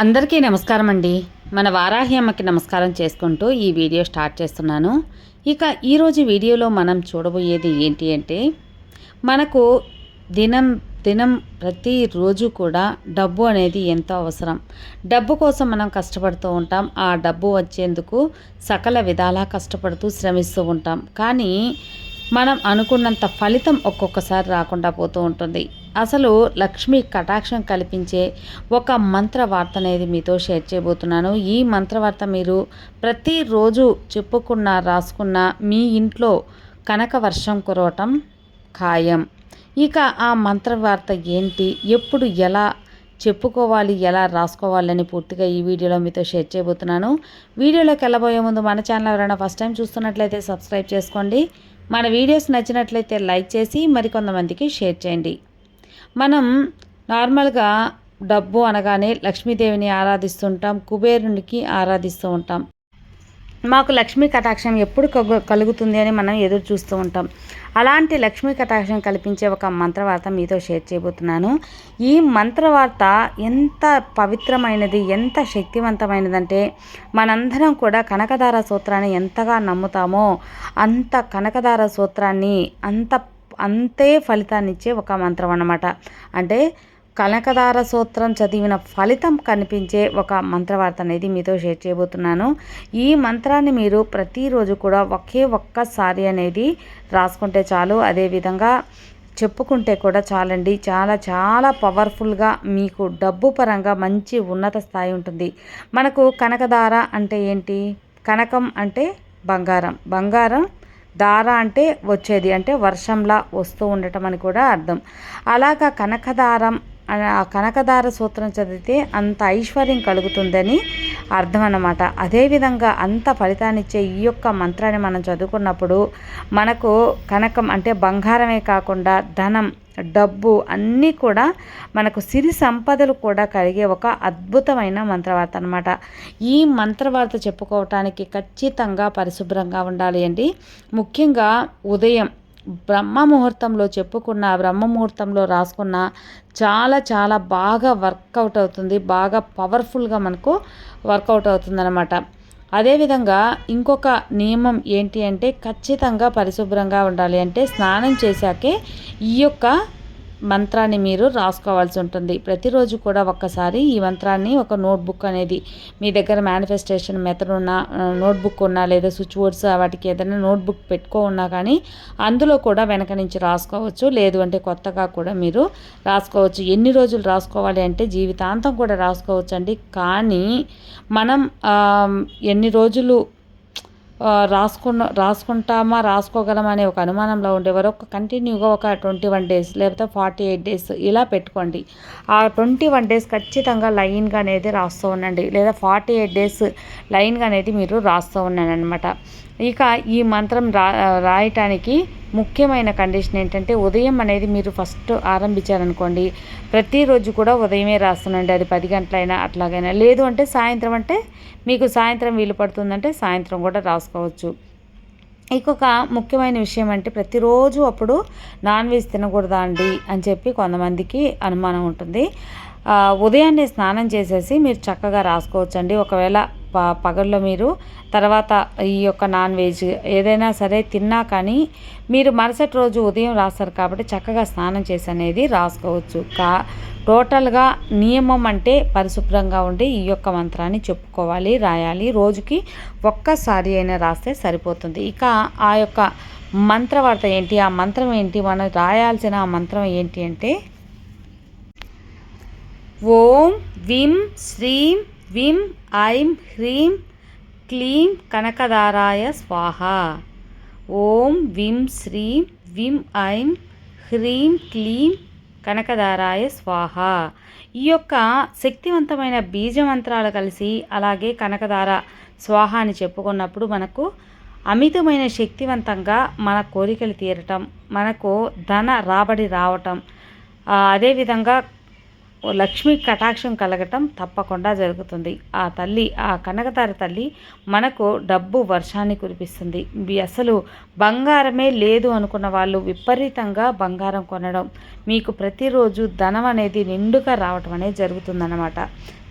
అందరికీ నమస్కారం అండి. మన వారాహి అమ్మకి నమస్కారం చేసుకుంటూ ఈ వీడియో స్టార్ట్ చేస్తున్నాను. ఇక ఈరోజు వీడియోలో మనం చూడబోయేది ఏంటి అంటే మనకు దినం దినం ప్రతిరోజు కూడా డబ్బు అనేది ఎంతో అవసరం. డబ్బు కోసం మనం కష్టపడుతూ ఉంటాం. ఆ డబ్బు వచ్చేందుకు సకల విధాలా కష్టపడుతూ శ్రమిస్తూ ఉంటాం. కానీ మనం అనుకున్నంత ఫలితం ఒక్కొక్కసారి రాకుండా పోతూ ఉంటుంది. అసలు లక్ష్మి కటాక్షం కల్పించే ఒక మంత్ర వార్త అనేది మీతో షేర్ చేయబోతున్నాను. ఈ మంత్రవార్త మీరు ప్రతిరోజు చెప్పుకున్న రాసుకున్న మీ ఇంట్లో కనక వర్షం కురవటం ఖాయం. ఇక ఆ మంత్రవార్త ఏంటి? ఎప్పుడు ఎలా చెప్పుకోవాలి? ఎలా రాసుకోవాలని పూర్తిగా ఈ వీడియోలో మీతో షేర్ చేయబోతున్నాను. వీడియోలోకి వెళ్ళబోయే ముందు మన ఛానల్ ఎవరైనా ఫస్ట్ టైం చూస్తున్నట్లయితే సబ్స్క్రైబ్ చేసుకోండి. మన వీడియోస్ నచ్చినట్లయితే లైక్ చేసి మరికొంతమందికి షేర్ చేయండి. మనం నార్మల్గా డబ్బు అనగానే లక్ష్మీదేవిని ఆరాధిస్తుంటాం కుబేరునికి ఆరాధిస్తూ ఉంటాం. మాకు లక్ష్మీ కటాక్షం ఎప్పుడు కలుగుతుంది అని మనం ఎదురు చూస్తూ ఉంటాం. అలాంటి లక్ష్మీ కటాక్షం కల్పించే ఒక మంత్రవార్త మీతో షేర్ చేయబోతున్నాను. ఈ మంత్రవార్త ఎంత పవిత్రమైనది ఎంత శక్తివంతమైనదంటే మనందరం కూడా కనకదార సూత్రాన్ని ఎంతగా నమ్ముతామో అంత కనకదార సూత్రాన్ని అంత అంతే ఫలితాన్నిచ్చే ఒక మంత్రం అన్నమాట. అంటే కనకదార సూత్రం చదివిన ఫలితం కనిపించే ఒక మంత్రవార్త అనేది మీతో షేర్ చేయబోతున్నాను. ఈ మంత్రాన్ని మీరు ప్రతిరోజు కూడా ఒకే ఒక్కసారి అనేది రాసుకుంటే చాలు. అదేవిధంగా చెప్పుకుంటే కూడా చాలండి. చాలా చాలా పవర్ఫుల్గా మీకు డబ్బు పరంగా మంచి ఉన్నత స్థాయి ఉంటుంది. మనకు కనకదార అంటే ఏంటి? కనకం అంటే బంగారం. బంగారం దార అంటే వచ్చేది అంటే వర్షంలా వస్తూ ఉండటం అని కూడా అర్థం. అలాగా కనకదారం ఆ కనకదార సూత్రం చదివితే అంత ఐశ్వర్యం కలుగుతుందని అర్థం అన్నమాట అదేవిధంగా అంత ఫలితాన్నిచ్చే ఈ యొక్క మంత్రాన్ని మనం చదువుకున్నప్పుడు మనకు కనకం అంటే బంగారమే కాకుండా ధనం డబ్బు అన్నీ కూడా మనకు సిరి సంపదలు కూడా కలిగే ఒక అద్భుతమైన మంత్రవార్త అనమాట ఈ మంత్రవార్త చెప్పుకోవటానికి ఖచ్చితంగా పరిశుభ్రంగా ఉండాలి అండి. ముఖ్యంగా ఉదయం బ్రహ్మ ముహూర్తంలో చెప్పుకున్న బ్రహ్మ ముహూర్తంలో రాసుకున్న చాలా చాలా బాగా వర్కౌట్ అవుతుంది. బాగా పవర్ఫుల్గా మనకు వర్కౌట్ అవుతుందన్నమాట. అదేవిధంగా ఇంకొక నియమం ఏంటి అంటే ఖచ్చితంగా పరిశుభ్రంగా ఉండాలి. అంటే స్నానం చేశాకే ఈ యొక్క మంత్రాన్ని మీరు రాసుకోవాల్సి ఉంటుంది. ప్రతిరోజు కూడా ఒక్కసారి ఈ మంత్రాన్ని ఒక నోట్బుక్ అనేది మీ దగ్గర మేనిఫెస్టేషన్ మెథడ్ ఉన్నా నోట్బుక్ ఉన్నా లేదా స్విచ్ బోర్డ్స్ వాటికి ఏదైనా నోట్బుక్ పెట్టుకో ఉన్నా కానీ అందులో కూడా వెనక నుంచి రాసుకోవచ్చు. లేదు అంటే కొత్తగా కూడా మీరు రాసుకోవచ్చు. ఎన్ని రోజులు రాసుకోవాలి అంటే జీవితాంతం కూడా రాసుకోవచ్చు అండి కానీ మనం ఎన్ని రోజులు రాసుకున్న రాసుకుంటామా రాసుకోగలమా అనే ఒక అనుమానంలో ఉండేవారు. ఒక కంటిన్యూగా ఒక ట్వంటీ వన్ డేస్ లేకపోతే ఫార్టీ ఎయిట్ డేస్ ఇలా పెట్టుకోండి. ఆ ట్వంటీ వన్ డేస్ ఖచ్చితంగా లైన్గా అనేది రాస్తూ ఉండండి. లేదా ఫార్టీ ఎయిట్ డేస్ లైన్గా అనేది మీరు రాస్తూ ఉన్నాను అనమాట ఇక ఈ మంత్రం రా రాయటానికి ముఖ్యమైన కండిషన్ ఏంటంటే ఉదయం అనేది మీరు ఫస్ట్ ఆరంభించారనుకోండి ప్రతిరోజు కూడా ఉదయమే రాస్తుండండి అది పది గంటలైనా అట్లాగైనా. లేదు అంటే సాయంత్రం అంటే మీకు సాయంత్రం వీలు పడుతుందంటే సాయంత్రం కూడా రాసుకోవచ్చు. ఇంకొక ముఖ్యమైన విషయం అంటే ప్రతిరోజు అప్పుడు నాన్ వెజ్ తినకూడదా అండి అని చెప్పి కొంతమందికి అనుమానం ఉంటుంది. ఉదయాన్నే స్నానం చేసేసి మీరు చక్కగా రాసుకోవచ్చండి. ఒకవేళ ప పగల్లో మీరు తర్వాత ఈ యొక్క నాన్ వెజ్ ఏదైనా సరే తిన్నా కానీ మీరు మరుసటి రోజు ఉదయం రాస్తారు కాబట్టి చక్కగా స్నానం చేసి అనేది రాసుకోవచ్చు. కా టోటల్గా నియమం అంటే పరిశుభ్రంగా ఉండి ఈ యొక్క మంత్రాన్ని చెప్పుకోవాలి రాయాలి. రోజుకి ఒక్కసారి అయినా రాస్తే సరిపోతుంది. ఇక ఆ యొక్క మంత్రవార్త ఏంటి ఆ మంత్రం ఏంటి మనం రాయాల్సిన ఆ మంత్రం ఏంటి అంటే ఓం విం శ్రీం విం ఐం హ్రీం క్లీం కనకదారాయ స్వాహ. ఓం విం శ్రీం విం ఐం హ్రీం క్లీం కనకదారాయ స్వాహ. ఈ యొక్క శక్తివంతమైన బీజ మంత్రాలు కలిసి అలాగే కనకదార స్వాహ అని చెప్పుకున్నప్పుడు మనకు అమితమైన శక్తివంతంగా మన కోరికలు తీరటం మనకు ధన రాబడి రావటం అదేవిధంగా లక్ష్మీ కటాక్షం కలగటం తప్పకుండా జరుగుతుంది. ఆ తల్లి ఆ కనకతార తల్లి మనకు డబ్బు వర్షాన్ని కురిపిస్తుంది. మీ అసలు బంగారమే లేదు అనుకున్న వాళ్ళు విపరీతంగా బంగారం కొనడం మీకు ప్రతిరోజు ధనం అనేది నిండుగా రావటం అనేది జరుగుతుందన్నమాట.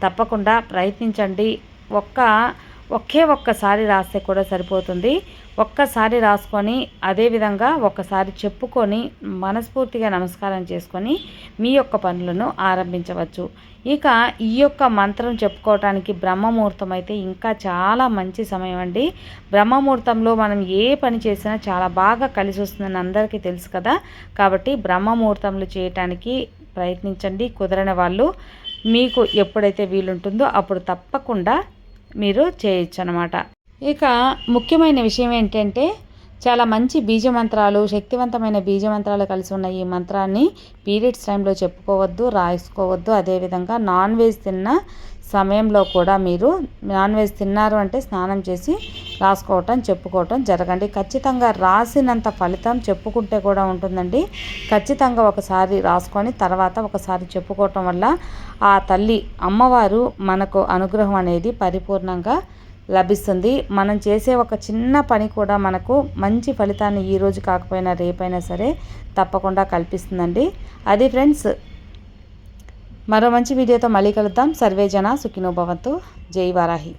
తప్పకుండా ప్రయత్నించండి. ఒక్క ఒకే ఒక్కసారి రాస్తే కూడా సరిపోతుంది. ఒక్కసారి రాసుకొని అదేవిధంగా ఒక్కసారి చెప్పుకొని మనస్ఫూర్తిగా నమస్కారం చేసుకొని మీ యొక్క పనులను ఆరంభించవచ్చు. ఇక ఈ యొక్క మంత్రం చెప్పుకోవటానికి బ్రహ్మముహూర్తం అయితే ఇంకా చాలా మంచి సమయం అండి. బ్రహ్మముహూర్తంలో మనం ఏ పని చేసినా చాలా బాగా కలిసి వస్తుందని అందరికీ తెలుసు కదా. కాబట్టి బ్రహ్మముహూర్తంలో చేయటానికి ప్రయత్నించండి కుదరని వాళ్ళు. మీకు ఎప్పుడైతే వీలుంటుందో అప్పుడు తప్పకుండా మీరు చేయొచ్చు అనమాట ఇక ముఖ్యమైన విషయం ఏంటంటే చాలా మంచి బీజ మంత్రాలు శక్తివంతమైన బీజ మంత్రాలు కలిసి ఉన్న ఈ మంత్రాన్ని పీరియడ్స్ టైంలో చెప్పుకోవద్దు రాసుకోవద్దు అదేవిధంగా నాన్ వెజ్ తిన్న సమయంలో కూడా మీరు నాన్ వెజ్ తిన్నారు అంటే స్నానం చేసి రాసుకోవటం చెప్పుకోవటం జరగండి. ఖచ్చితంగా రాసినంత ఫలితం చెప్పుకుంటే కూడా ఉంటుందండి. ఖచ్చితంగా ఒకసారి రాసుకొని తర్వాత ఒకసారి చెప్పుకోవటం వల్ల ఆ తల్లి అమ్మవారు మనకు అనుగ్రహం అనేది పరిపూర్ణంగా లభిస్తుంది. మనం చేసే ఒక చిన్న పని కూడా మనకు మంచి ఫలితాన్ని ఈరోజు కాకపోయినా రేపైనా సరే తప్పకుండా కల్పిస్తుందండి. అది ఫ్రెండ్స్ మరో మంచి వీడియోతో మళ్ళీ కలుద్దాం. సర్వే జన సుఖినోభవంతు జై వారాహి.